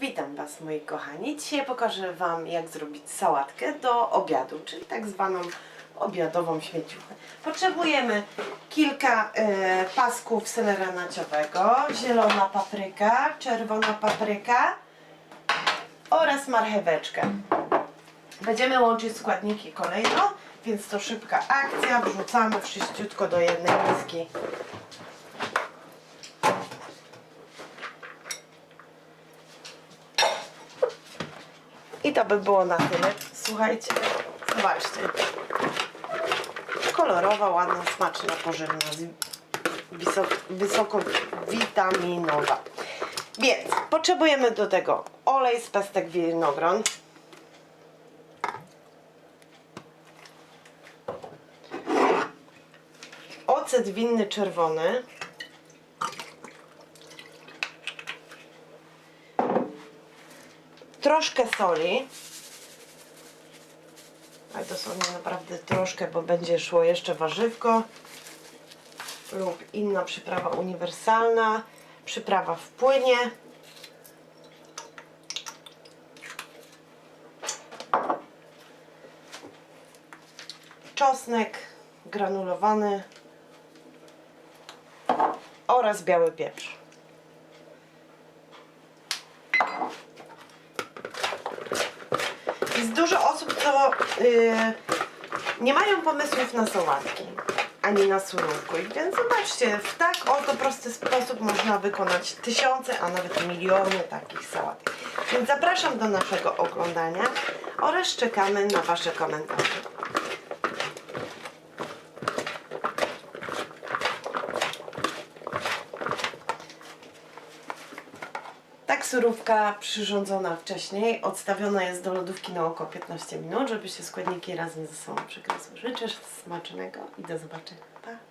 Witam Was moi kochani. Dzisiaj pokażę Wam jak zrobić sałatkę do obiadu, czyli tak zwaną obiadową śmieciuchę. Potrzebujemy kilka e, pasków selera naciowego, zielona papryka, czerwona papryka oraz marcheweczkę. Będziemy łączyć składniki kolejno, więc to szybka akcja. Wrzucamy wszyściutko do jednej miski. I to by było na tyle. Słuchajcie, zobaczcie. Kolorowa, ładna, smaczna, pożywna, wysoko, wysoko witaminowa. Więc potrzebujemy do tego olej z pestek winogron. Ocet winny czerwony. Troszkę soli. Ale dosłownie naprawdę troszkę, bo będzie szło jeszcze warzywko lub inna przyprawa uniwersalna, przyprawa w płynie. Czosnek granulowany oraz biały pieprz. Jest dużo osób, co y, nie mają pomysłów na sałatki ani na surówku. I Więc zobaczcie, w tak oto prosty sposób można wykonać tysiące, a nawet miliony takich sałatek. Więc zapraszam do naszego oglądania oraz czekamy na Wasze komentarze. Tak surówka przyrządzona wcześniej, odstawiona jest do lodówki na około 15 minut, żeby się składniki razem ze sobą przykreśliły. Życzę smacznego i do zobaczenia. Pa!